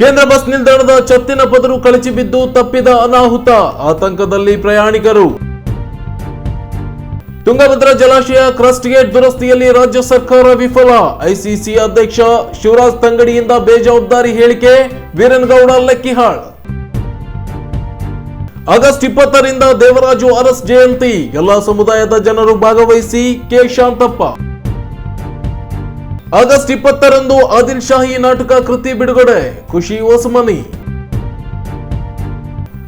ಕೇಂದ್ರ ಬಸ್ ನಿಲ್ದಾಣದ ಚತ್ತಿನ ಪದರು ಕಳಚಿ ಬಿದ್ದು ತಪ್ಪಿದ ಅನಾಹುತ, ಆತಂಕದಲ್ಲಿ ಪ್ರಯಾಣಿಕರು. ತುಂಗಭದ್ರಾ ಜಲಾಶಯ ಕ್ರಸ್ಟ್ ಗೇಟ್ ದುರಸ್ತಿಯಲ್ಲಿ ರಾಜ್ಯ ಸರ್ಕಾರ ವಿಫಲ. ಐಸಿಸಿ ಅಧ್ಯಕ್ಷ ಶಿವರಾಜ್ ತಂಗಡಿಯಿಂದ ಬೇಜವಾಬ್ದಾರಿ ಹೇಳಿಕೆ, ವೀರನಗೌಡ ಲೆಕ್ಕಿಹಾಳ್. ಆಗಸ್ಟ್ ಇಪ್ಪತ್ತರಿಂದ ದೇವರಾಜು ಅರಸ್ ಜಯಂತಿ. ಎಲ್ಲಾ ಸಮುದಾಯದ ಜನರು ಭಾಗವಹಿಸಿ ಕೆ ಶಾಂತಪ್ಪ. ಆಗಸ್ಟ್ ಇಪ್ಪತ್ತರಂದು ಆದಿಲ್ ಶಾಹಿ ನಾಟಕ ಕೃತಿ ಬಿಡುಗಡೆ ಖುಷಿ ಓಸಮನಿ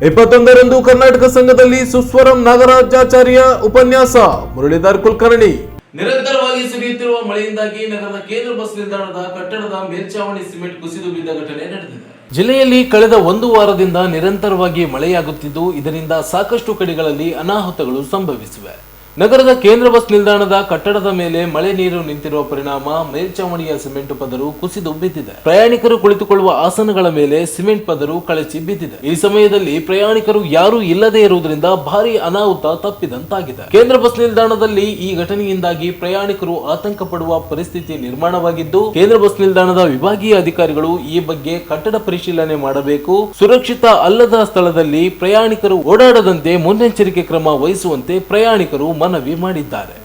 ಇಪ್ಪತ್ತೊಂದರಂದು ಕರ್ನಾಟಕ ಸಂಘದಲ್ಲಿ ಸುಸ್ವರಂ ನಾಗರಾಜಾಚಾರ್ಯ ಉಪನ್ಯಾಸ ಮುರಳೀಧರ್ ಕುಲಕರ್ಣಿ. ನಿರಂತರವಾಗಿ ಸುರಿಯುತ್ತಿರುವ ಮಳೆಯಿಂದಾಗಿ ನಗರದ ಕೇಂದ್ರ ಬಸ್ ನಿಲ್ದಾಣದ ಕಟ್ಟಡದ ಮೇಲ್ಚಾವಣಿ ಸಿಮೆಂಟ್ ಕುಸಿದು ಬಿದ್ದ ಘಟನೆ ನಡೆದಿದೆ. ಜಿಲ್ಲೆಯಲ್ಲಿ ಕಳೆದ ಒಂದು ವಾರದಿಂದ ನಿರಂತರವಾಗಿ ಮಳೆಯಾಗುತ್ತಿದ್ದು ಇದರಿಂದ ಸಾಕಷ್ಟು ಕಡೆಗಳಲ್ಲಿ ಅನಾಹುತಗಳು ಸಂಭವಿಸಿವೆ. ನಗರದ ಕೇಂದ್ರ ಬಸ್ ನಿಲ್ದಾಣದ ಕಟ್ಟಡದ ಮೇಲೆ ಮಳೆ ನೀರು ನಿಂತಿರುವ ಪರಿಣಾಮ ಮೇಲ್ಚಾವಣಿಯ ಸಿಮೆಂಟ್ ಪದರು ಕುಸಿದು ಬಿದ್ದಿದೆ. ಪ್ರಯಾಣಿಕರು ಕುಳಿತುಕೊಳ್ಳುವ ಆಸನಗಳ ಮೇಲೆ ಸಿಮೆಂಟ್ ಪದರು ಕಳಚಿ ಬಿದ್ದಿದೆ. ಈ ಸಮಯದಲ್ಲಿ ಪ್ರಯಾಣಿಕರು ಯಾರೂ ಇಲ್ಲದೆ ಇರುವುದರಿಂದ ಭಾರಿ ಅನಾಹುತ ತಪ್ಪಿದಂತಾಗಿದೆ. ಕೇಂದ್ರ ಬಸ್ ನಿಲ್ದಾಣದಲ್ಲಿ ಈ ಘಟನೆಯಿಂದಾಗಿ ಪ್ರಯಾಣಿಕರು ಆತಂಕ ಪರಿಸ್ಥಿತಿ ನಿರ್ಮಾಣವಾಗಿದ್ದು, ಕೇಂದ್ರ ಬಸ್ ನಿಲ್ದಾಣದ ವಿಭಾಗೀಯ ಅಧಿಕಾರಿಗಳು ಈ ಬಗ್ಗೆ ಕಟ್ಟಡ ಪರಿಶೀಲನೆ ಮಾಡಬೇಕು. ಸುರಕ್ಷಿತ ಅಲ್ಲದ ಸ್ಥಳದಲ್ಲಿ ಪ್ರಯಾಣಿಕರು ಓಡಾಡದಂತೆ ಮುನ್ನೆಚ್ಚರಿಕೆ ಕ್ರಮ ವಹಿಸುವಂತೆ ಪ್ರಯಾಣಿಕರು ಮನವಿ ಮಾಡಿದ್ದಾರೆ.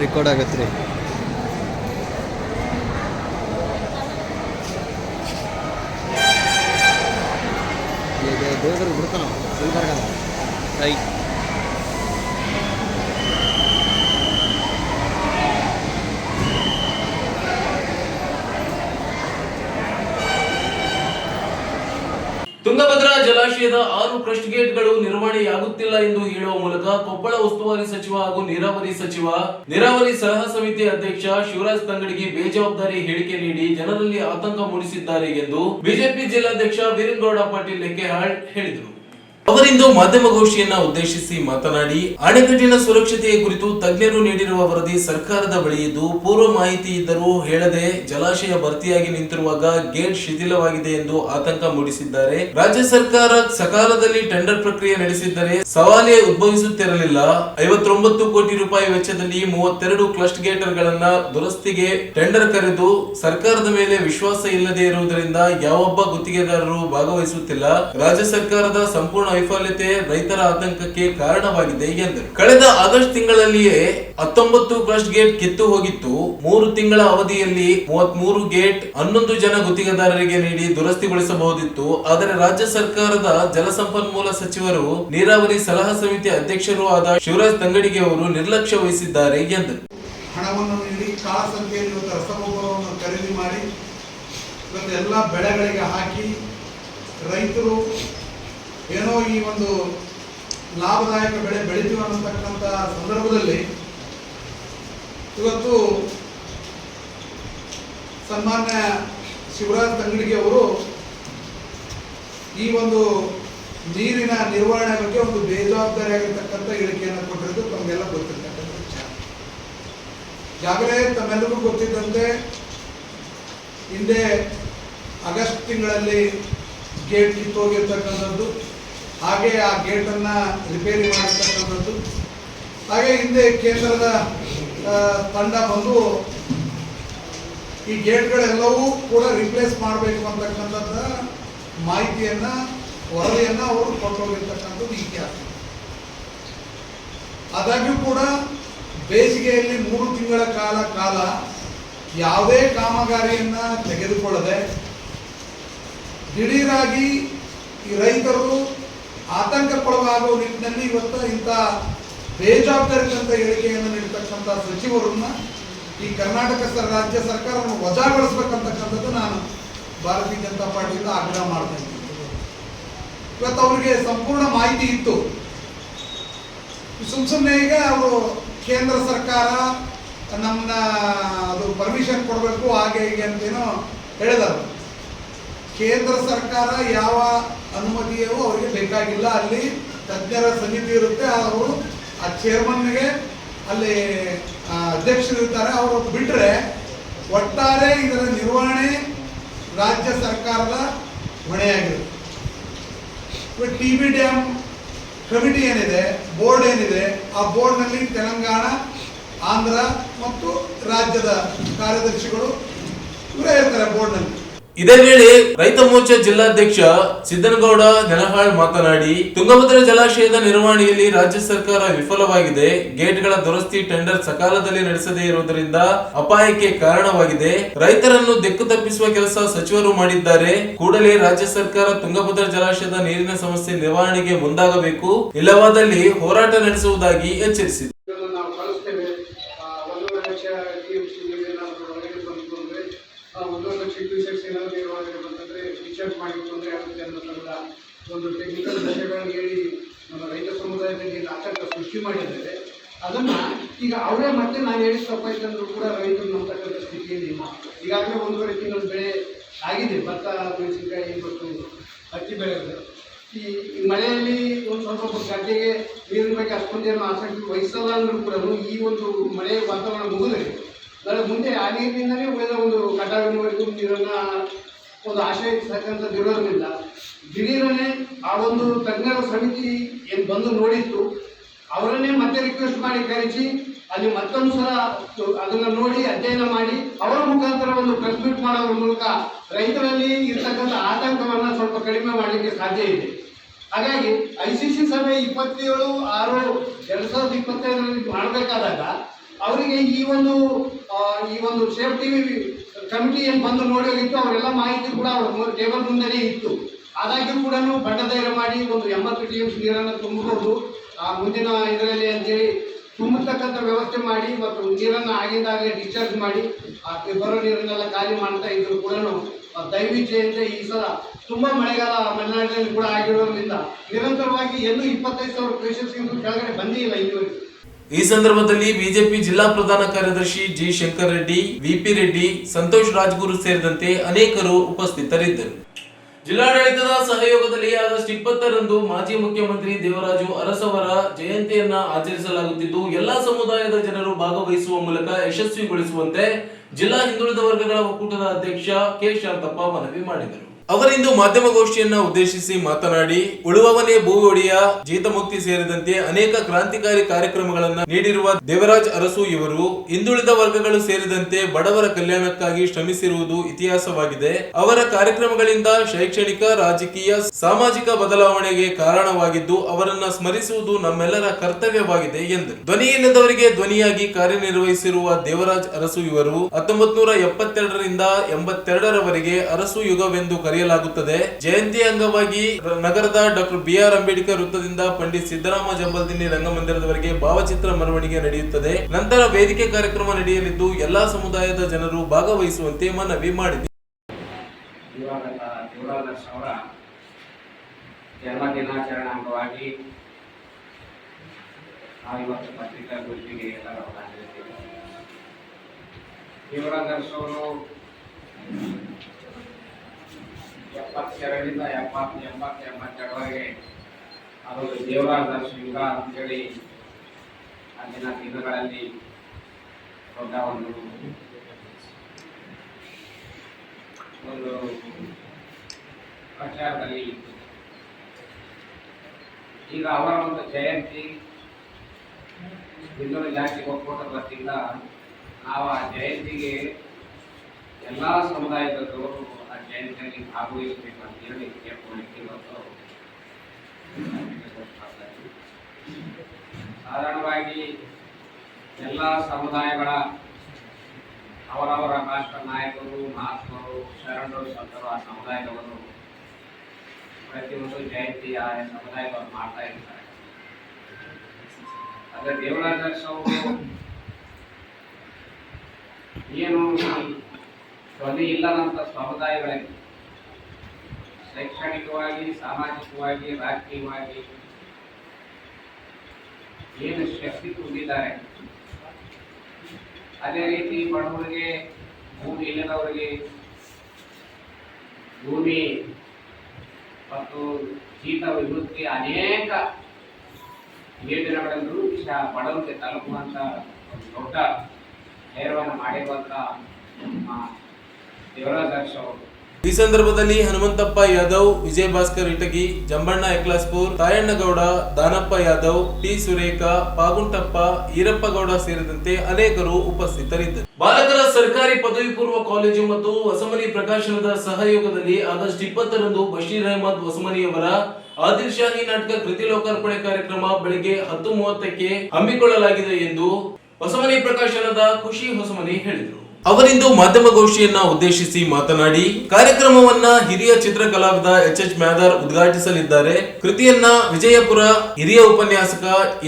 ರೆಕಾರ್ಡ್ ಆಗತ್ತೆ ರೀ దేవుడికి పుడుతున్నాం కదా రైట్ ಆರು ಕ್ರಸ್ಟ್ ಗೇಟ್ಗಳು ನಿರ್ವಹಣೆಯಾಗುತ್ತಿಲ್ಲ ಎಂದು ಹೇಳುವ ಮೂಲಕ ಕೊಪ್ಪಳ ಉಸ್ತುವಾರಿ ಸಚಿವ ಹಾಗೂ ನೀರಾವರಿ ಸಚಿವ, ನೀರಾವರಿ ಸಲಹಾ ಸಮಿತಿ ಅಧ್ಯಕ್ಷ ಶಿವರಾಜ್ ತಂಗಡಿಗೆ ಬೇಜವಾಬ್ದಾರಿ ಹೇಳಿಕೆ ನೀಡಿ ಜನರಲ್ಲಿ ಆತಂಕ ಮೂಡಿಸಿದ್ದಾರೆ ಎಂದು ಬಿಜೆಪಿ ಜಿಲ್ಲಾಧ್ಯಕ್ಷ ವೀರೇಂದ್ರಗೌಡ ಪಾಟೀಲ್ ಲೆಕ್ಕೆಹಾಳ್ ಹೇಳಿದರು. ಅವರಿಂದು ಮಾಧ್ಯಮಗೋಷ್ಠಿಯನ್ನ ಉದ್ದೇಶಿಸಿ ಮಾತನಾಡಿ, ಅಣೆಕಟ್ಟಿನ ಸುರಕ್ಷತೆಯ ಕುರಿತು ತಜ್ಞರು ನೀಡಿರುವ ವರದಿ ಸರ್ಕಾರದ ಬಳಿ ಇದ್ದು ಪೂರ್ವ ಮಾಹಿತಿ ಇದ್ದರೂ ಹೇಳದೆ ಜಲಾಶಯ ಭರ್ತಿಯಾಗಿ ನಿಂತಿರುವಾಗ ಗೇಟ್ ಶಿಥಿಲವಾಗಿದೆ ಎಂದು ಆತಂಕ ಮೂಡಿಸಿದ್ದಾರೆ. ರಾಜ್ಯ ಸರ್ಕಾರ ಸಕಾಲದಲ್ಲಿ ಟೆಂಡರ್ ಪ್ರಕ್ರಿಯೆ ನಡೆಸಿದ್ದರೆ ಸವಾಲೇ ಉದ್ಭವಿಸುತ್ತಿರಲಿಲ್ಲ. ಐವತ್ತೊಂಬತ್ತು ಕೋಟಿ ರೂಪಾಯಿ ವೆಚ್ಚದಲ್ಲಿ ಮೂವತ್ತೆರಡು ಕ್ಲಸ್ಟ್ ಗೇಟರ್ ಗಳನ್ನ ದುರಸ್ತಿಗೆ ಟೆಂಡರ್ ಕರೆದು ಸರ್ಕಾರದ ಮೇಲೆ ವಿಶ್ವಾಸ ಇಲ್ಲದೆ ಇರುವುದರಿಂದ ಯಾವೊಬ್ಬ ಗುತ್ತಿಗೆದಾರರು ಭಾಗವಹಿಸುತ್ತಿಲ್ಲ. ರಾಜ್ಯ ಸರ್ಕಾರದ ಸಂಪೂರ್ಣ ವೈಫಲ್ಯತೆ ರೈತರ ಆತಂಕಕ್ಕೆ ಕಾರಣವಾಗಿದೆ ಎಂದರು. ಕಳೆದ ಆಗಸ್ಟ್ ತಿಂಗಳಲ್ಲಿಯೇ ಹತ್ತೊಂಬತ್ತು ಕ್ರಸ್ಟ್ ಗೇಟ್ ಕಿತ್ತು ಹೋಗಿತ್ತು. ಮೂರು ತಿಂಗಳ ಅವಧಿಯಲ್ಲಿ ಮೂವತ್ಮೂರು ಗೇಟ್ ಹನ್ನೊಂದು ಜನ ಗುತ್ತಿಗೆದಾರರಿಗೆ ನೀಡಿ ದುರಸ್ತಿಗೊಳಿಸಬಹುದಿತ್ತು. ಆದರೆ ರಾಜ್ಯ ಸರ್ಕಾರದ ಜಲಸಂಪನ್ಮೂಲ ಸಚಿವರು, ನೀರಾವರಿ ಸಲಹಾ ಸಮಿತಿ ಅಧ್ಯಕ್ಷರೂ ಆದ ಶಿವರಾಜ್ ತಂಗಡಿಗೆ ಅವರು ನಿರ್ಲಕ್ಷ್ಯ ವಹಿಸಿದ್ದಾರೆ ಎಂದರು. ಹಣವನ್ನು ನೀಡಿ, ಕಾಳ ಸಂಖ್ಯೆಯಲ್ಲಿ ಇವತ್ತು ಖರೀದಿ ಮಾಡಿ, ಇವತ್ತು ಎಲ್ಲ ಬೆಳೆಗಳಿಗೆ ಹಾಕಿ ರೈತರು ಏನೋ ಈ ಒಂದು ಲಾಭದಾಯಕ ಬೆಳೆ ಬೆಳಿತೀವಿ ಅನ್ನತಕ್ಕಂಥ ಸಂದರ್ಭದಲ್ಲಿ ಇವತ್ತು ಸನ್ಮಾನ್ಯ ಶಿವರಾಜ್ ತಂಗಡಿಗೆ ಅವರು ಈ ಒಂದು ನೀರಿನ ನಿರ್ವಹಣೆ ಬಗ್ಗೆ ಒಂದು ಬೇಜವಾಬ್ದಾರಿ ಆಗಿರ್ತಕ್ಕಂಥ ಹೇಳಿಕೆಯನ್ನು ಕೊಟ್ಟಿರೋದು ತಮಗೆಲ್ಲ ಗೊತ್ತಿರ್ತಕ್ಕಂಥ ವಿಚಾರ. ಈಗಾಗಲೇ ತಮ್ಮೆಲ್ಲರಿಗೂ ಗೊತ್ತಿದ್ದಂತೆ ಹಿಂದೆ ಆಗಸ್ಟ್ ತಿಂಗಳಲ್ಲಿ ಗೇಟ್ ಕಿತ್ತೋಗಿರ್ತಕ್ಕಂಥದ್ದು ಹಾಗೆ ಆ ಗೇಟನ್ನು ರಿಪೇರಿ ಮಾಡಿರ್ತಕ್ಕಂಥದ್ದು. ಹಾಗೆ ಹಿಂದೆ ಕೇಂದ್ರದ ತಂಡ ಬಂದು ಈ ಗೇಟ್ಗಳೆಲ್ಲವೂ ಕೂಡ ರಿಪ್ಲೇಸ್ ಮಾಡಬೇಕು ಅಂತಕ್ಕಂಥದ್ದ ಮಾಹಿತಿಯನ್ನು, ವರದಿಯನ್ನು ಅವರು ಕೊಟ್ಟೋಗಿರ್ತಕ್ಕಂಥದ್ದು ಇತಿಹಾಸ. ಆದಾಗ್ಯೂ ಕೂಡ ಬೇಸಿಗೆಯಲ್ಲಿ ಮೂರು ತಿಂಗಳ ಕಾಲ ಕಾಲ ಯಾವುದೇ ಕಾಮಗಾರಿಯನ್ನ ತೆಗೆದುಕೊಳ್ಳದೆ ದಿಢೀರಾಗಿ ಈ ರೈತರು ಆತಂಕಕ್ಕೊಳಗಾಗುವ ನಿಟ್ಟಿನಲ್ಲಿ ಇವತ್ತು ಇಂಥ ಬೇಜವಾಬ್ದಾರಿತಂತ ಹೇಳಿಕೆಯನ್ನು ನೀಡತಕ್ಕಂಥ ಸಚಿವರನ್ನ ಈ ಕರ್ನಾಟಕ ರಾಜ್ಯ ಸರ್ಕಾರವನ್ನು ವಜಾಗೊಳಿಸ್ಬೇಕಂತಕ್ಕಂಥದ್ದು ನಾನು ಭಾರತೀಯ ಜನತಾ ಪಾರ್ಟಿಯಿಂದ ಆಗ್ರಹ ಮಾಡ್ತಾ ಇದ್ದೀನಿ. ಇವತ್ತು ಅವರಿಗೆ ಸಂಪೂರ್ಣ ಮಾಹಿತಿ ಇತ್ತು. ಸುಮ್ ಸುಮ್ಮನೆ ಈಗ ಅವರು ಕೇಂದ್ರ ಸರ್ಕಾರ ನಮ್ಮನ್ನ ಅದು ಪರ್ಮಿಷನ್ ಕೊಡಬೇಕು, ಹಾಗೆ ಹೀಗೆ ಅಂತೇನೋ ಹೇಳಿದರು. ಕೇಂದ್ರ ಸರ್ಕಾರ ಯಾವ ಅನುಮತಿಯೂ ಅವರಿಗೆ ಬೇಕಾಗಿಲ್ಲ. ಅಲ್ಲಿ ತಜ್ಞರ ಸಮಿತಿ ಇರುತ್ತೆ, ಅವರು ಆ ಚೇರ್ಮನ್ಗೆ ಅಲ್ಲಿ ಅಧ್ಯಕ್ಷರು ಇರ್ತಾರೆ ಅವರು ಬಿಟ್ಟರೆ ಒಟ್ಟಾರೆ ಇದರ ನಿರ್ವಹಣೆ ರಾಜ್ಯ ಸರ್ಕಾರದ ಹೊಣೆಯಾಗಿರುತ್ತೆ. ಟಿ ಬಿ ಡ್ಯಾಮ್ ಕಮಿಟಿ ಏನಿದೆ, ಬೋರ್ಡ್ ಏನಿದೆ, ಆ ಬೋರ್ಡ್ನಲ್ಲಿ ತೆಲಂಗಾಣ, ಆಂಧ್ರ ಮತ್ತು ರಾಜ್ಯದ ಕಾರ್ಯದರ್ಶಿಗಳು ಇವರೇ ಇರ್ತಾರೆ ಬೋರ್ಡ್ನಲ್ಲಿ. ಇದೇ ವೇಳೆ ರೈತ ಮೋರ್ಚಾ ಜಿಲ್ಲಾಧ್ಯಕ್ಷ ಸಿದ್ದನಗೌಡ ನೆಲಹಾಳ್ ಮಾತನಾಡಿ, ತುಂಗಭದ್ರಾ ಜಲಾಶಯದ ನಿರ್ವಹಣೆಯಲ್ಲಿ ರಾಜ್ಯ ಸರ್ಕಾರ ವಿಫಲವಾಗಿದೆ. ಗೇಟ್ಗಳ ದುರಸ್ತಿ ಟೆಂಡರ್ ಸಕಾಲದಲ್ಲಿ ನಡೆಸದೇ ಇರುವುದರಿಂದ ಅಪಾಯಕ್ಕೆ ಕಾರಣವಾಗಿದೆ. ರೈತರನ್ನು ದಿಕ್ಕು ತಪ್ಪಿಸುವ ಕೆಲಸ ಸಚಿವರು ಮಾಡಿದ್ದಾರೆ. ಕೂಡಲೇ ರಾಜ್ಯ ಸರ್ಕಾರ ತುಂಗಭದ್ರಾ ಜಲಾಶಯದ ನೀರಿನ ಸಮಸ್ಯೆ ನಿರ್ವಹಣೆಗೆ ಮುಂದಾಗಬೇಕು. ಇಲ್ಲವಾದಲ್ಲಿ ಹೋರಾಟ ನಡೆಸುವುದಾಗಿ ಎಚ್ಚರಿಸಿದರು ಇದನ್ನು ನಾವು ಕಳಿಸ್ತೇವೆ ಆ, ಒಂದೂವರೆ ಲಕ್ಷ ಟಿ ಎಂ ಸಿ ಏನಾದರೂ ಹೊರಗೆ ಬಂತು ಅಂದರೆ ಲಕ್ಷ ಕ್ಯೂಸೆಕ್ಸ್ ಏನಾದರೂ ಏನು ಮಾಡಿದ್ರು ಬಂತಂದರೆ ಟೀಚರ್ಸ್ ಮಾಡಿ ತೊಂದರೆ ಆಗುತ್ತೆ ಅನ್ನೋದನ್ನ ಒಂದು ಟೆಕ್ನಿಕಲ್ ವಿಷಯಗಳನ್ನು ಹೇಳಿ ನಮ್ಮ ರೈತ ಸಮುದಾಯದಲ್ಲಿ ಆತಂಕ ಸೃಷ್ಟಿ ಮಾಡಿದ್ದಾರೆ. ಅದನ್ನ ಈಗ ಅವರೇ ಮತ್ತೆ ನಾನು ಹೇಳಿ ತಪ್ಪಾಯ್ತಂದ್ರೂ ಕೂಡ ರೈತರು ನಂಬತಕ್ಕಂಥ ಸ್ಥಿತಿಯಲ್ಲಿ ಇಲ್ಲ ಈಗಾಗಲೇ ಒಂದೂವರೆ ತಿಂಗಳ ಬೆಳೆ ಆಗಿದೆ. ಭತ್ತ ಮೆಣಸಿನಕಾಯಿ ಮತ್ತು ಹತ್ತಿ ಬೆಳೆಗಳು. ಈ ಮಳೆಯಲ್ಲಿ ಒಂದು ಸ್ವಲ್ಪ ಗದ್ದೆಗೆ ನೀರಿನ ಬಗ್ಗೆ ಅಷ್ಟೊಂದೇನು ಆಸಕ್ತಿ ವಹಿಸಲ್ಲ ಅಂದರೂ ಕೂಡ ಈ ಒಂದು ಮಳೆ ವಾತಾವರಣ ಮುಗಿದ್ರೆ, ಅದರ ಮುಂದೆ ಆ ನೀರಿನಿಂದಲೇ ಉಳಿದ ಒಂದು ಕಟಾವಿನವರೆಗೂ ನೀರನ್ನ ಒಂದು ಇರ್ತಕ್ಕಂಥ ಇರೋದ್ರಿಂದ ದಿಢೀರನೆ ಆ ಒಂದು ತಜ್ಞರ ಸಮಿತಿ ಏನು ಬಂದು ನೋಡಿತ್ತು, ಅವರನ್ನೇ ಮತ್ತೆ ರಿಕ್ವೆಸ್ಟ್ ಮಾಡಿ ಕರೆಸಿ, ಅಲ್ಲಿ ಮತ್ತೊಂದು ಸಲ ಅದನ್ನ ನೋಡಿ ಅಧ್ಯಯನ ಮಾಡಿ, ಅವರ ಮುಖಾಂತರ ಒಂದು ಪ್ರೆಸ್ ಮೀಟ್ ಮಾಡೋದ್ರ ಮೂಲಕ ರೈತರಲ್ಲಿ ಇರ್ತಕ್ಕಂಥ ಆತಂಕವನ್ನ ಸ್ವಲ್ಪ ಕಡಿಮೆ ಮಾಡಲಿಕ್ಕೆ ಸಾಧ್ಯ ಇದೆ. ಹಾಗಾಗಿ ಐ ಸಿ ಸಿ ಸಭೆ ಇಪ್ಪತ್ತೇಳು, ಆರು, ಎರಡ್ ಸಾವಿರದ ಇಪ್ಪತ್ತೈದರಲ್ಲಿ ಮಾಡಬೇಕಾದಾಗ, ಅವರಿಗೆ ಈ ಒಂದು ಈ ಒಂದು ಸೇಫ್ಟಿ ಕಮಿಟಿ ಏನು ಬಂದು ನೋಡಿ ಹೋಗಿತ್ತು ಅವರೆಲ್ಲ ಮಾಹಿತಿ ಕೂಡ ಅವ್ರ ಟೇಬಲ್ ಮುಂದೆನೇ ಇತ್ತು. ಆದಾಗ್ಯೂ ಕೂಡ ಬಡ್ಡಧೈರ್ಯ ಮಾಡಿ ಒಂದು ಎಂಬತ್ತು ಟಿ ಎಂ ನೀರನ್ನು ತುಂಬಬಹುದು ಆ, ಮುಂದಿನ ಇದರಲ್ಲಿ ಅಂತೇಳಿ ತುಂಬತಕ್ಕಂಥ ವ್ಯವಸ್ಥೆ ಮಾಡಿ ಮತ್ತು ನೀರನ್ನು ಆಗಿಂದಾಗಲೇ ಡಿಸ್ಚಾರ್ಜ್ ಮಾಡಿ, ಆ ಬರೋ ನೀರನ್ನೆಲ್ಲ ಖಾಲಿ ಮಾಡ್ತಾ ಇದ್ರು ಕೂಡ ದೈವಿಚ್ಛೆಯಂತೆ ಈ ಸಲ ತುಂಬಾ ಮಳೆಗಾಲ ಮಲೆನಾಡಿನಲ್ಲಿ ಕೂಡ ಆಗಿರೋದ್ರಿಂದ ನಿರಂತರವಾಗಿ ಎಲ್ಲೂ ಇಪ್ಪತ್ತೈದು ಸಾವಿರ ಪೇಷನ್ಸ್ ಕೆಳಗಡೆ ಬಂದೇ ಇಲ್ಲ ಈ ಸಂದರ್ಭದಲ್ಲಿ ಬಿಜೆಪಿ ಜಿಲ್ಲಾ ಪ್ರಧಾನ ಕಾರ್ಯದರ್ಶಿ ಜಿ ಶಂಕರ್ ರೆಡ್ಡಿ, ವಿಪಿ ರೆಡ್ಡಿ, ಸಂತೋಷ್ ರಾಜ್ಗುರು ಸೇರಿದಂತೆ ಅನೇಕರು ಉಪಸ್ಥಿತರಿದ್ದರು. ಜಿಲ್ಲಾಡಳಿತದ ಸಹಯೋಗದಲ್ಲಿ ಆಗಸ್ಟ್ ಇಪ್ಪತ್ತರಂದು ಮಾಜಿ ಮುಖ್ಯಮಂತ್ರಿ ದೇವರಾಜು ಅರಸವರ ಜಯಂತಿಯನ್ನ ಆಚರಿಸಲಾಗುತ್ತಿದ್ದು, ಎಲ್ಲಾ ಸಮುದಾಯದ ಜನರು ಭಾಗವಹಿಸುವ ಮೂಲಕ ಯಶಸ್ವಿಗೊಳಿಸುವಂತೆ ಜಿಲ್ಲಾ ಹಿಂದುಳಿದ ವರ್ಗಗಳ ಒಕ್ಕೂಟದ ಅಧ್ಯಕ್ಷ ಕೆ ಶಾಂತಪ್ಪ ಮನವಿ ಮಾಡಿದರು. ಅವರಿಂದು ಮಾಧ್ಯಮಗೋಷ್ಠಿಯನ್ನ ಉದ್ದೇಶಿಸಿ ಮಾತನಾಡಿ, ಉಳುವವನೇ ಭೂ ಒಡೆಯ ಜೀತಮುಕ್ತಿ ಸೇರಿದಂತೆ ಅನೇಕ ಕ್ರಾಂತಿಕಾರಿ ಕಾರ್ಯಕ್ರಮಗಳನ್ನು ನೀಡಿರುವ ದೇವರಾಜ್ ಅರಸು ಇವರು, ಹಿಂದುಳಿದ ವರ್ಗಗಳು ಸೇರಿದಂತೆ ಬಡವರ ಕಲ್ಯಾಣಕ್ಕಾಗಿ ಶ್ರಮಿಸಿರುವುದು ಇತಿಹಾಸವಾಗಿದೆ. ಅವರ ಕಾರ್ಯಕ್ರಮಗಳಿಂದ ಶೈಕ್ಷಣಿಕ, ರಾಜಕೀಯ, ಸಾಮಾಜಿಕ ಬದಲಾವಣೆಗೆ ಕಾರಣವಾಗಿದ್ದು, ಅವರನ್ನ ಸ್ಮರಿಸುವುದು ನಮ್ಮೆಲ್ಲರ ಕರ್ತವ್ಯವಾಗಿದೆ ಎಂದರು ಧ್ವನಿ ಇಲ್ಲದವರಿಗೆ ಧ್ವನಿಯಾಗಿ ಕಾರ್ಯನಿರ್ವಹಿಸಿರುವ ದೇವರಾಜ್ ಅರಸು ಇವರು ಹತ್ತೊಂಬತ್ ನೂರ ಎಪ್ಪತ್ತೆರಡರಿಂದ ಎಂಬತ್ತೆರಡರವರೆಗೆ ಅರಸು ಯುಗವೆಂದು ಕರೆಯಲಾಗುತ್ತದೆ ಜಯಂತಿ ಅಂಗವಾಗಿ ನಗರದ ಡಾಕ್ಟರ್ ಬಿ ಆರ್ ಅಂಬೇಡ್ಕರ್ ವೃತ್ತದಿಂದ ಪಂಡಿತ್ ಸಿದ್ದರಾಮ ಜಂಬಲ್ದಿನ್ನಿ ರಂಗಮಂದಿರದವರೆಗೆ ಭಾವಚಿತ್ರ ಮೆರವಣಿಗೆ ನಡೆಯುತ್ತದೆ. ನಂತರ ವೇದಿಕೆ ಕಾರ್ಯಕ್ರಮ ನಡೆಯಲಿದ್ದು, ಎಲ್ಲಾ ಸಮುದಾಯದ ಜನರು ಭಾಗವಹಿಸುವಂತೆ ಮನವಿ ಮಾಡಿದೆ. ಜನ್ಮ ದಿನಾಚರಣೆ ಅಂಗವಾಗಿ ನಾವು ಇವತ್ತು ಪತ್ರಿಕಾಗೋಷ್ಠಿಗೆ ಎಲ್ಲರೂ ಹಾಜರಿದ್ದೇವೆ ದೇವರಾಜ್ ಅವರು ಎಪ್ಪತ್ತೆರಡರಿಂದ ಎಪ್ಪತ್ತು ಎಂಬತ್ತು ಎಂಬತ್ತೆರಡರೊಳಗೆ ಅದು ದೇವರಾಜ ಶಿವಗ ಅಂತೇಳಿ ಅಂದಿನ ದಿನಗಳಲ್ಲಿ ದೊಡ್ಡ ಒಂದು ಒಂದು ಪ್ರಚಾರದಲ್ಲಿ ಇತ್ತು. ಈಗ ಅವರ ಒಂದು ಜಯಂತಿ ಹಿಂದೂ ಜಾತಿ ಒಕ್ಕೂಟದ ವತಿಯಿಂದ ನಾವು ಆ ಜಯಂತಿಗೆ ಎಲ್ಲ ಸಮುದಾಯದವರು ಜಯಂತಿಯಲ್ಲಿ ಭಾಗವಹಿಸಬೇಕು ಅಂತ ಹೇಳಿ ಕೇಳ್ಕೊಳ್ಳಿಕ್ಕೆ ಇವತ್ತು ಸಾಧಾರಣವಾಗಿ ಎಲ್ಲ ಸಮುದಾಯಗಳ ಅವರವರ ರಾಷ್ಟ್ರ ನಾಯಕರು, ಮಹಾತ್ಮರು, ಶರಣರು, ಸಂತರು ಆ ಸಮುದಾಯದವರು ಪ್ರತಿಯೊಂದು ಜಯಂತಿ ಆ ಸಮುದಾಯದವರು ಮಾಡ್ತಾ ಇರ್ತಾರೆ. ಅದೇ ದೇವರಾಜ ಏನು ಧ್ವನಿ ಇಲ್ಲದಂಥ ಸಮುದಾಯಗಳಲ್ಲಿ ಶೈಕ್ಷಣಿಕವಾಗಿ, ಸಾಮಾಜಿಕವಾಗಿ, ರಾಜಕೀಯವಾಗಿ ಏನು ಶಕ್ತಿ ತುಂಬಿದ್ದಾರೆ? ಅದೇ ರೀತಿ ಬಡವರಿಗೆ, ಭೂಮಿ ಇಲ್ಲದವರಿಗೆ ಭೂಮಿ ಮತ್ತು ಜೀತ ವಿಭೂತಿ ಅನೇಕ ಯೋಜನೆಗಳನ್ನು ಇಷ್ಟ ಬಡವರಿಗೆ ತಲುಪುವಂತ ಒಂದು ದೊಡ್ಡ ನೇರವನ್ನು ಮಾಡಿರುವಂತ ನಮ್ಮ ದೇವರಾಜ್ ಅರಸ್ ಅವರು ಈ ಸಂದರ್ಭದಲ್ಲಿ ಹನುಮಂತಪ್ಪ ಯಾದವ್ ವಿಜಯ ಭಾಸ್ಕರ್ ಇಟಗಿ ಜಂಬಣ್ಣ ಎಕ್ಲಾಸ್ಪುರ್ ತಾಯಣ್ಣಗೌಡ ದಾನಪ್ಪ ಯಾದವ್ ಟಿ ಸುರೇಖಾ ಪಾಗುಂಟಪ್ಪ ಈರಪ್ಪಗೌಡ ಸೇರಿದಂತೆ ಅನೇಕರು ಉಪಸ್ಥಿತರಿದ್ದರು. ಬಾಲಕರ ಸರ್ಕಾರಿ ಪದವಿ ಪೂರ್ವ ಕಾಲೇಜು ಮತ್ತು ಹೊಸಮನಿ ಪ್ರಕಾಶನದ ಸಹಯೋಗದಲ್ಲಿ ಆಗಸ್ಟ್ ಇಪ್ಪತ್ತರಂದು ಬಶೀರ್ ಅಹಮದ್ ಹೊಸಮನಿಯವರ ಆದಿಲ್ ಶಾಹಿ ನಾಟಕ ಕೃತಿ ಲೋಕಾರ್ಪಣೆ ಕಾರ್ಯಕ್ರಮ ಬೆಳಿಗ್ಗೆ ಹತ್ತು ಮೂವತ್ತಕ್ಕೆ ಹಮ್ಮಿಕೊಳ್ಳಲಾಗಿದೆ ಎಂದು ಹೊಸಮನಿ ಪ್ರಕಾಶನದ ಖುಷಿ ಹೊಸಮನಿ ಹೇಳಿದರು. ಅವರಿಂದು ಮಾಧ್ಯಮಗೋಷ್ಠಿಯನ್ನ ಉದ್ದೇಶಿಸಿ ಮಾತನಾಡಿ, ಕಾರ್ಯಕ್ರಮವನ್ನ ಹಿರಿಯ ಚಿತ್ರಕಲಾವಿದ ಎಚ್ ಎಚ್ ಮ್ಯಾದರ್ ಉದ್ಘಾಟಿಸಲಿದ್ದಾರೆ. ಕೃತಿಯನ್ನ ವಿಜಯಪುರ ಹಿರಿಯ ಉಪನ್ಯಾಸಕ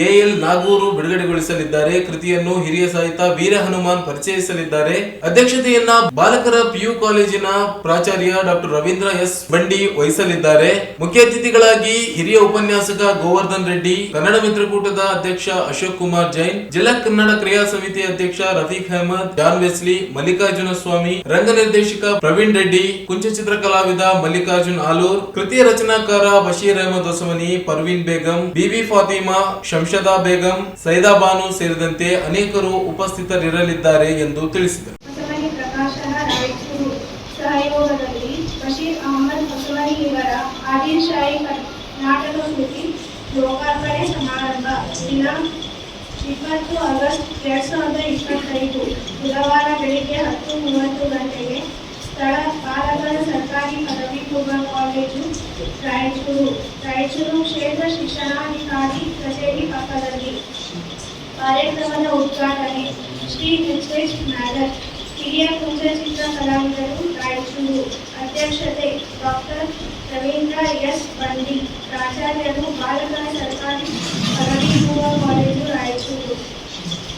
ಎಎಲ್ ನಾಗೂರು ಬಿಡುಗಡೆಗೊಳಿಸಲಿದ್ದಾರೆ. ಕೃತಿಯನ್ನು ಹಿರಿಯ ಸಾಹಿತ್ಯ ವೀರ ಹನುಮಾನ್ ಪರಿಚಯಿಸಲಿದ್ದಾರೆ. ಅಧ್ಯಕ್ಷತೆಯನ್ನ ಬಾಲಕರ ಪಿಯು ಕಾಲೇಜಿನ ಪ್ರಾಚಾರ್ಯ ಡಾಕ್ಟರ್ ರವೀಂದ್ರ ಎಸ್ ಬಂಡಿ ವಹಿಸಲಿದ್ದಾರೆ. ಮುಖ್ಯ ಅತಿಥಿಗಳಾಗಿ ಹಿರಿಯ ಉಪನ್ಯಾಸಕ ಗೋವರ್ಧನ್ ರೆಡ್ಡಿ, ಕನ್ನಡ ಮಿತ್ರಕೂಟದ ಅಧ್ಯಕ್ಷ ಅಶೋಕ್ ಕುಮಾರ್ ಜೈನ್, ಜಿಲ್ಲಾ ಕನ್ನಡ ಕ್ರಿಯಾ ಸಮಿತಿ ಅಧ್ಯಕ್ಷ ರಫೀಕ್ ಅಹಮದ್, ಜಾನ್ ವೆಸ್ಲಿ ಮಲ್ಲಿಕಾರ್ಜುನ ಸ್ವಾಮಿ ರಂಗ ನಿರ್ದೇಶಕ ಪ್ರವೀಣ್ ರೆಡ್ಡಿ, ಕುಂಚ ಚಿತ್ರ ಕಲಾವಿದ ಮಲ್ಲಿಕಾರ್ಜುನ್ ಆಲೂರ್ ಕೃತಿ ರಚನಾಕಾರ ಬಶೀರ್ ಅಹಮದ್ ಹೊಸಮನಿ ಪರ್ವೀನ್ ಬೇಗಂ, ಬಿವಿ ಫಾತಿಮಾ, ಶಂಶದಾ ಬೇಗಂ, ಸೈದಾ ಬಾನು ಸೇರಿದಂತೆ ಅನೇಕರು ಉಪಸ್ಥಿತರಿರಲಿದ್ದಾರೆ ಎಂದು ತಿಳಿಸಿದರು. ಸಹಯೋಗದಲ್ಲಿ ನಾಟಕ ಲೋಕಾರ್ಪಣೆ ಸಮಾರಂಭ ದಿನಾಂಕ ಇಪ್ಪತ್ತು ಆಗಸ್ಟ್ ಎರಡ್ ಸಾವಿರದ ಇಪ್ಪತ್ತೈದು ಬುಧವಾರ ಬೆಳಿಗ್ಗೆ ಹತ್ತು ಮೂವತ್ತು ಗಂಟೆಗೆ ಸ್ಥಳ ಬಾಲಕರ ಸರ್ಕಾರಿ ಪದವಿ ಪೂರ್ವ ಕಾಲೇಜು ರಾಯಚೂರು ರಾಯಚೂರು ಕ್ಷೇತ್ರ ಶಿಕ್ಷಣಾಧಿಕಾರಿ ಕಚೇರಿ ಪಕ್ಕದಲ್ಲಿ ಕಾರ್ಯಕ್ರಮದ ಉದ್ಘಾಟನೆ ಶ್ರೀ ಎಚ್ ಎಚ್ ಮ್ಯಾಡರ್ ಹಿರಿಯ ಕುಂಚ ಚಿತ್ರ ಕಲಾವಿದರು ರಾಯಚೂರು ಅಧ್ಯಕ್ಷತೆ ಡಾಕ್ಟರ್ ರವೀಂದ್ರ ಎಸ್ ಬಂಡಿ ಪ್ರಾಚಾರ್ಯರು ಬಾಲಕರ ಸರ್ಕಾರಿ ಪದವಿ ಪೂರ್ವ ಕಾಲೇಜು ರಾಯಚೂರು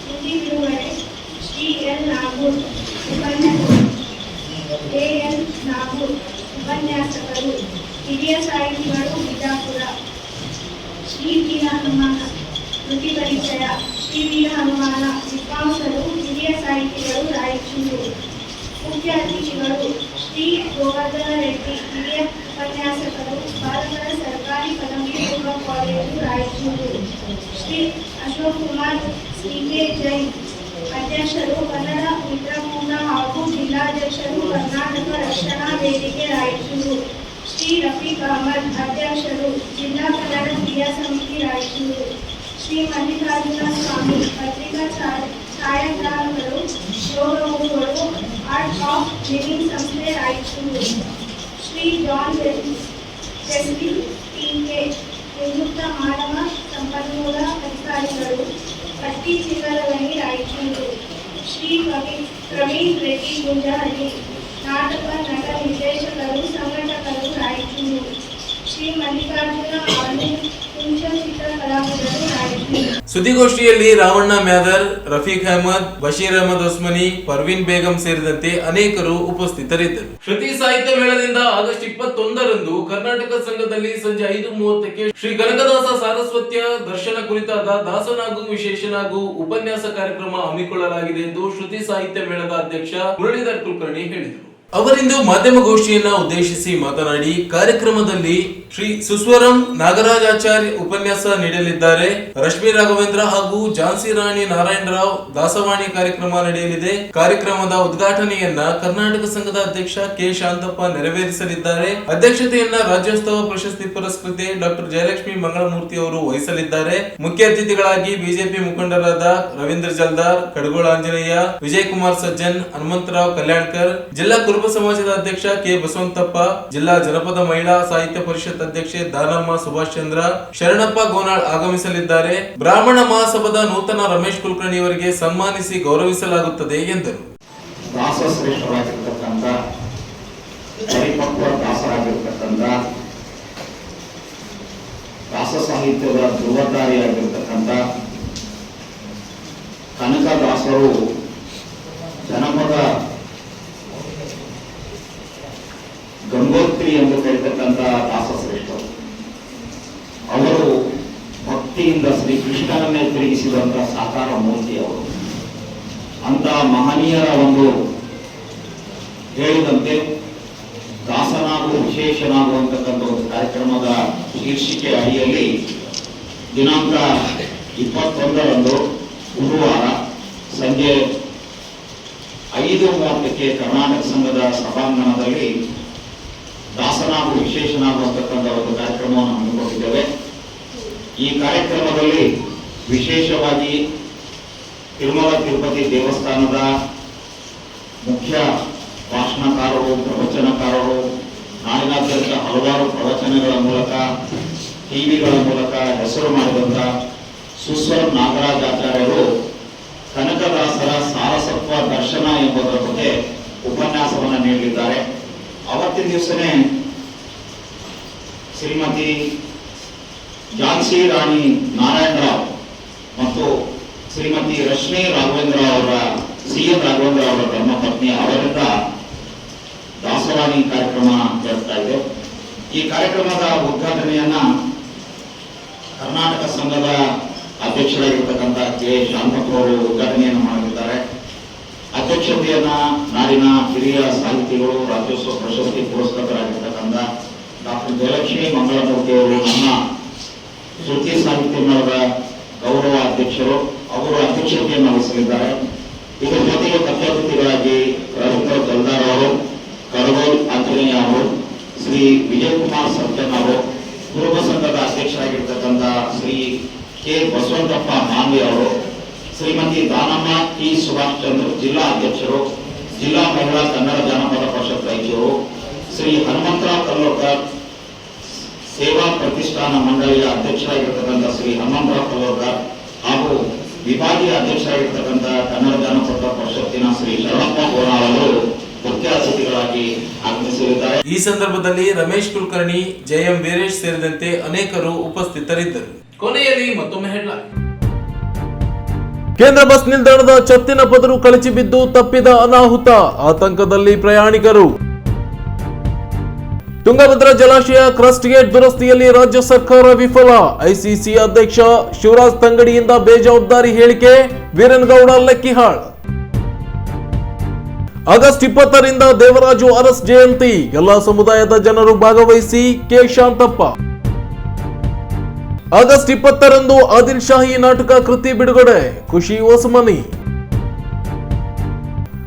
ಕೃತಿ ಬಿಡುಗಡೆ ಶ್ರೀ ಎಲ್ ನಾಗೂರ್ ಉಪನ್ಯಾಸ ಎ ಎನ್ ನಾಗೂರ್ ಉಪನ್ಯಾಸಕರು ಹಿರಿಯ ಸಾಹಿತಿಗಳು ಬಿಜಾಪುರ ಶ್ರೀ ವೀರ ಹನುಮಾನ ಕೃತಿ ಪರಿಚಯ ಶ್ರೀ ವೀರ ಹನುಮಾನ ವಿದ್ವಾಂಸರು ಹಿರಿಯ ಸಾಹಿತಿಗಳು ರಾಯಚೂರು ಮುಖ್ಯ ಅತಿಥಿಗಳು ಶ್ರೀ ಗೋವರ್ಧನ ರೆಡ್ಡಿ ಹಿರಿಯ ಉಪನ್ಯಾಸಕರು ಬಾಲಕರ ಸರ್ಕಾರಿ ಪದವಿ ಪೂರ್ವ college Raichur Shri Ashok Kumar C K Jain ಅಧ್ಯಕ್ಷರು ಕನ್ನಡ ಮಿತ್ರಕೂಟ ಹಾಗೂ ಜಿಲ್ಲಾಧ್ಯಕ್ಷರು ಕರ್ನಾಟಕ ರಕ್ಷಣಾ ವೇದಿಕೆ ರಾಯಚೂರು ಶ್ರೀ ರಫೀಕ್ ಅಹಮದ್ ಅಧ್ಯಕ್ಷರು ಜಿಲ್ಲಾ ಕನ್ನಡ ಕ್ರಿಯಾ ಸಮಿತಿ ರಾಯಚೂರು ಶ್ರೀ ಮಲ್ಲಿಕಾರ್ಜುನ ಸ್ವಾಮಿ ಪತ್ರಿಕಾ ಛಾಯ- ಛಾಯಾಗ್ರಾಹಕರು ಶೋರೂಮುಗಳು ಆರ್ಟ್ ಆಫ್ ಲಿವಿಂಗ್ ಸಂಸ್ಥೆ Raichur Shri John Wesley TK ನಿವೃತ್ತ ಮಾನವ ಸಂಪನ್ಮೂಲ ಅಧಿಕಾರಿಗಳು ಪಟ್ಟಿ ಚಿಕ್ಕರಗಣಿ ರಾಯಚೂರು ಶ್ರೀ ಕವಿ ಪ್ರವೀಣ್ ರೆಡ್ಡಿ ಗುಂಜಹಳ್ಳಿ ನಾಟಕ ನಟ ನಿರ್ದೇಶಕರು ಸಂಘಟಕರು ರಾಯಚೂರು ಸುದ್ದಿಗೋಷ್ಠಿಯಲ್ಲಿ ರಾವಣ್ಣ ಮ್ಯಾದರ್, ರಫೀಕ್ ಅಹಮದ್, ಬಶೀರ್ ಅಹಮದ್ ಒಸ್ಮನಿ ಪರ್ವಿನ್ ಬೇಗಂ ಸೇರಿದಂತೆ ಅನೇಕರು ಉಪಸ್ಥಿತರಿದ್ದರು. ಶ್ರುತಿ ಸಾಹಿತ್ಯ ಮೇಳದಿಂದ ಆಗಸ್ಟ್ ಇಪ್ಪತ್ತೊಂದರಂದು ಕರ್ನಾಟಕ ಸಂಘದಲ್ಲಿ ಸಂಜೆ ಐದು ಮೂವತ್ತಕ್ಕೆ ಶ್ರೀ ಕನಕದಾಸ ಸಾರಸ್ವತ್ಯ ದರ್ಶನ ಕುರಿತಾದ ದಾಸನಾಗು ವಿಶೇಷನಾಗು ಉಪನ್ಯಾಸ ಕಾರ್ಯಕ್ರಮ ಹಮ್ಮಿಕೊಳ್ಳಲಾಗಿದೆ ಎಂದು ಶ್ರುತಿ ಸಾಹಿತ್ಯ ಮೇಳದ ಅಧ್ಯಕ್ಷ ಮುರಳೀಧರ್ ಕುಲಕರ್ಣಿ ಹೇಳಿದರು. ಅವರಿಂದು ಮಾಧ್ಯಮಗೋಷ್ಠಿಯನ್ನ ಉದ್ದೇಶಿಸಿ ಮಾತನಾಡಿ ಕಾರ್ಯಕ್ರಮದಲ್ಲಿ ಶ್ರೀ ಸುಸ್ವರಂ ನಾಗರಾಜಾಚಾರ್ಯ ಉಪನ್ಯಾಸ ನೀಡಲಿದ್ದಾರೆ. ರಶ್ಮಿ ರಾಘವೇಂದ್ರ ಹಾಗೂ ಝಾನ್ಸಿ ರಾಣಿ ನಾರಾಯಣರಾವ್ ದಾಸವಾಣಿ ಕಾರ್ಯಕ್ರಮ ನಡೆಯಲಿದೆ. ಕಾರ್ಯಕ್ರಮದ ಉದ್ಘಾಟನೆಯನ್ನ ಕರ್ನಾಟಕ ಸಂಘದ ಅಧ್ಯಕ್ಷ ಕೆ ಶಾಂತಪ್ಪ ನೆರವೇರಿಸಲಿದ್ದಾರೆ. ಅಧ್ಯಕ್ಷತೆಯನ್ನ ರಾಜ್ಯೋತ್ಸವ ಪ್ರಶಸ್ತಿ ಪುರಸ್ಕೃತಿ ಡಾಕ್ಟರ್ ಜಯಲಕ್ಷ್ಮಿ ಮಂಗಳಮೂರ್ತಿ ಅವರು ವಹಿಸಲಿದ್ದಾರೆ. ಮುಖ್ಯ ಅತಿಥಿಗಳಾಗಿ ಬಿಜೆಪಿ ಮುಖಂಡರಾದ ರವೀಂದ್ರ ಜಲ್ದಾರ್, ಕಡಗೋಳ ಆಂಜನೇಯ, ವಿಜಯ್ ಕುಮಾರ್ ಸಜ್ಜನ್, ಹನುಮಂತರಾವ್ ಕಲ್ಯಾಣ್ಕರ್, ಜಿಲ್ಲಾ ಕುರುಬ ಸಮಾಜದ ಅಧ್ಯಕ್ಷ ಕೆ. ಬಸವಂತಪ್ಪ, ಜಿಲ್ಲಾ ಜನಪದ ಮಹಿಳಾ ಸಾಹಿತ್ಯ ಪರಿಷತ್ ಅಧ್ಯಕ್ಷೆ ದಾನಮ್ಮ ಸುಭಾಷ್ ಚಂದ್ರ, ಶರಣಪ್ಪ ಗೋನಾಳ್ ಆಗಮಿಸಲಿದ್ದಾರೆ. ಬ್ರಾಹ್ಮಣ ಮಹಾಸಭಾದ ನೂತನ ರಮೇಶ್ ಕುಲಕರ್ಣಿ ಅವರಿಗೆ ಸನ್ಮಾನಿಸಿ ಗೌರವಿಸಲಾಗುತ್ತದೆ ಎಂದರು. ಸಾಹಿತ್ಯದ ಧ್ರುವಧಾರಿಯಾಗಿರ್ತಕ್ಕಂಥ ಕನಕದಾಸರು ಜನಪದ ಗಂಗೋತ್ರಿ ಎಂದು ಕರೆತಕ್ಕಂಥ ದಾಸಶ್ರೇಷ್ಠರು. ಅವರು ಭಕ್ತಿಯಿಂದ ಶ್ರೀ ಕೃಷ್ಣನನ್ನೇ ತಿರುಗಿಸಿದಂತಹ ಸಾಕಾರ ಮೂರ್ತಿ ಅವರು. ಅಂತ ಮಹನೀಯರ ಒಂದು ಹೇಳಿದಂತೆ ದಾಸನಾಗು ವಿಶೇಷನಾಗು ಅಂತಕ್ಕಂಥ ಒಂದು ಕಾರ್ಯಕ್ರಮದ ಶೀರ್ಷಿಕೆ ಅಡಿಯಲ್ಲಿ ದಿನಾಂಕ ಇಪ್ಪತ್ತೊಂದರಂದು ಗುರುವಾರ ಸಂಜೆ ಐದು ಮೂವತ್ತಕ್ಕೆ ಕರ್ನಾಟಕ ಸಂಘದ ಸಭಾಂಗಣದಲ್ಲಿ ದಾಸನಾಗು ವಿಶೇಷನಾಗು ಅಂತಕ್ಕಂಥ ಒಂದು ಕಾರ್ಯಕ್ರಮವನ್ನು ಹಮ್ಮಿಕೊಂಡಿದ್ದೇವೆ. ಈ ಕಾರ್ಯಕ್ರಮದಲ್ಲಿ ವಿಶೇಷವಾಗಿ ತಿರುಮಲ ತಿರುಪತಿ ದೇವಸ್ಥಾನದ ಮುಖ್ಯ ಭಾಷಣಕಾರರು, ಪ್ರವಚನಕಾರರು, ನಾಡಿನಾದ್ಯಂತ ಹಲವಾರು ಪ್ರವಚನಗಳ ಮೂಲಕ, ಟಿವಿಗಳ ಮೂಲಕ ಹೆಸರು ಮಾಡಿದಂಥ ನಾಗರಾಜ್ ಆಚಾರ್ಯರು ಕನಕದಾಸರ ಸಾರಸತ್ವ ದರ್ಶನ ಎಂಬುದರ ಬಗ್ಗೆ ಉಪನ್ಯಾಸವನ್ನು ನೀಡಲಿದ್ದಾರೆ. ಅವತ್ತಿನ ದಿವಸನೇ ಶ್ರೀಮತಿ ಝಾನ್ಸಿ ರಾಣಿ ನಾರಾಯಣರಾವ್ ಮತ್ತು ಶ್ರೀಮತಿ ರಶ್ಮಿ ರಾಘವೇಂದ್ರ ಅವರ ಸಿ ಎಂ ರಾಘವೇಂದ್ರ ಅವರ ಧರ್ಮಪತ್ನಿ ಅವರಿಂದ ದಾಸವಾಣಿ ಕಾರ್ಯಕ್ರಮ ಜರುಗ್ತಾ ಇದೆ. ಈ ಕಾರ್ಯಕ್ರಮದ ಉದ್ಘಾಟನೆಯನ್ನ ಕರ್ನಾಟಕ ಸಂಘದ ಅಧ್ಯಕ್ಷರಾಗಿರ್ತಕ್ಕಂಥ ಕೆ. ಶಾಂತಪ್ಪ ಅವರು ಉದ್ಘಾಟನೆಯನ್ನು ಮಾಡಲಿದ್ದಾರೆ ಅಧ್ಯಕ್ಷತೆಯನ್ನ ನಾಡಿನ ಹಿರಿಯ ಸಾಹಿತಿಗಳು, ರಾಜ್ಯೋತ್ಸವ ಪ್ರಶಸ್ತಿ ಪುರಸ್ಕೃತರಾಗಿರ್ತಕ್ಕಂಥ ಡಾಕ್ಟರ್ ಜಯಲಕ್ಷ್ಮಿ ಮಂಗಳಮೂರ್ತಿ ಅವರು ನಮ್ಮ ಶ್ರುತಿ ಸಾಹಿತ್ಯ ಮೇಳದ ಗೌರವ ಅಧ್ಯಕ್ಷರು. ಅವರು ಅಧ್ಯಕ್ಷತೆಯನ್ನು ವಹಿಸಲಿದ್ದಾರೆ. ಇದರ ಜೊತೆಗೆ ಮುಖ್ಯ ರವೀಂದ್ರ ರವಿಂದ್ರ ಜಲ್ದಾರ್ ಅವರು ಕಡಗೋಲ್ ಆಂಜನೇಯ ಅವರು, ಶ್ರೀ ವಿಜಯಕುಮಾರ್ ಸರ್ಜನ್ ಅವರು, ಕುರುಬ ಸಂಘದ ಅಧ್ಯಕ್ಷರಾಗಿರ್ತಕ್ಕಂಥ ಶ್ರೀ ಕೆ. ಬಸವಂತಪ್ಪ ಮಾನ್ವಿ ಅವರು ಶ್ರೀಮತಿ ದಾನಮ್ಮ ಟಿ ಸುಭಾಷ್ ಚಂದ್ರ ಜಿಲ್ಲಾ ಅಧ್ಯಕ್ಷರು ಜಿಲ್ಲಾ ಮಹಿಳಾ ಕನ್ನಡ ಜಾನಪದ ಪರಿಷತ್ ರಾಯಚೂರು ಶ್ರೀ ಹನುಮಂತರಾವ್ ಕಲ್ಲೋಕರ್ ಸೇವಾ ಪ್ರತಿಷ್ಠಾನ ಮಂಡಳಿಯ ಅಧ್ಯಕ್ಷರಾಗಿರ್ತಕ್ಕಂಥ ಶ್ರೀ ಹನುಮಂತರಾವ್ ಕಲ್ಲೋರ್ಕರ್ ಹಾಗೂ ವಿಭಾಗೀಯ ಅಧ್ಯಕ್ಷರಾಗಿರ್ತಕ್ಕಂಥ ಕನ್ನಡ ಜಾನಪದ ಪರಿಷತ್ತಿನ ಶ್ರೀ ಶರಣಪ್ಪ ಗೋನಾಳ್ ಅವರು ಮುಖ್ಯ ಅತಿಥಿಗಳಾಗಿ ಆಗಮಿಸಲಿದ್ದಾರೆ. ಈ ಸಂದರ್ಭದಲ್ಲಿ ರಮೇಶ್ ಕುಲಕರ್ಣಿ ಜೆಎಂ ವೀರೇಶ್ ಸೇರಿದಂತೆ ಅನೇಕರು ಉಪಸ್ಥಿತರಿದ್ದರು. ಕೊನೆಯಲ್ಲಿ ಮತ್ತೊಮ್ಮೆ ಹೆಡ್ಲೈನ್ ಕೇಂದ್ರ ಬಸ್ ನಿಲ್ದಾಣದ ಚತ್ತಿನ ಪದರು ಕಳಚಿ ಬಿದ್ದು ತಪ್ಪಿದ ಅನಾಹುತ, ಆತಂಕದಲ್ಲಿ ಪ್ರಯಾಣಿಕರು. ತುಂಗಭದ್ರಾ ಜಲಾಶಯ ಕ್ರಸ್ಟ್ ಗೇಟ್ ದುರಸ್ತಿಯಲ್ಲಿ ರಾಜ್ಯ ಸರ್ಕಾರ ವಿಫಲ. ಐಸಿಸಿ ಅಧ್ಯಕ್ಷ ಶಿವರಾಜ್ ತಂಗಡಿಯಿಂದ ಬೇಜವಾಬ್ದಾರಿ ಹೇಳಿಕೆ, ವೀರನಗೌಡ ಲೆಕ್ಕಿಹಾಳ್. ಆಗಸ್ಟ್ ಇಪ್ಪತ್ತರಿಂದ ದೇವರಾಜು ಅರಸ್ ಜಯಂತಿ. ಎಲ್ಲಾ ಸಮುದಾಯದ ಜನರು ಭಾಗವಹಿಸಿ ಕೆ ಶಾಂತಪ್ಪ. ಆಗಸ್ಟ್ ಇಪ್ಪತ್ತರಂದು ಆದಿಲ್ ಶಾಹಿ ನಾಟಕ ಕೃತಿ ಬಿಡುಗಡೆ, ಖುಷಿ ಓಸಮನಿ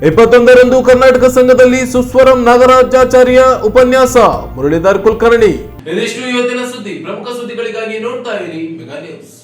ಇಪ್ಪತ್ತೊಂದರಂದು ಕರ್ನಾಟಕ ಸಂಘದಲ್ಲಿ ಸುಸ್ವರಂ ನಾಗರಾಜಾಚಾರ್ಯ ಉಪನ್ಯಾಸ, ಮುರಳೀಧರ್ ಕುಲಕರ್ಣಿ. ಇದಿಷ್ಟು ಇವತ್ತಿನ ಸುದ್ದಿ. ಪ್ರಮುಖ ಸುದ್ದಿಗಳಿಗಾಗಿ ನೋಡ್ತಾ ಇರಿ ನ್ಯೂಸ್.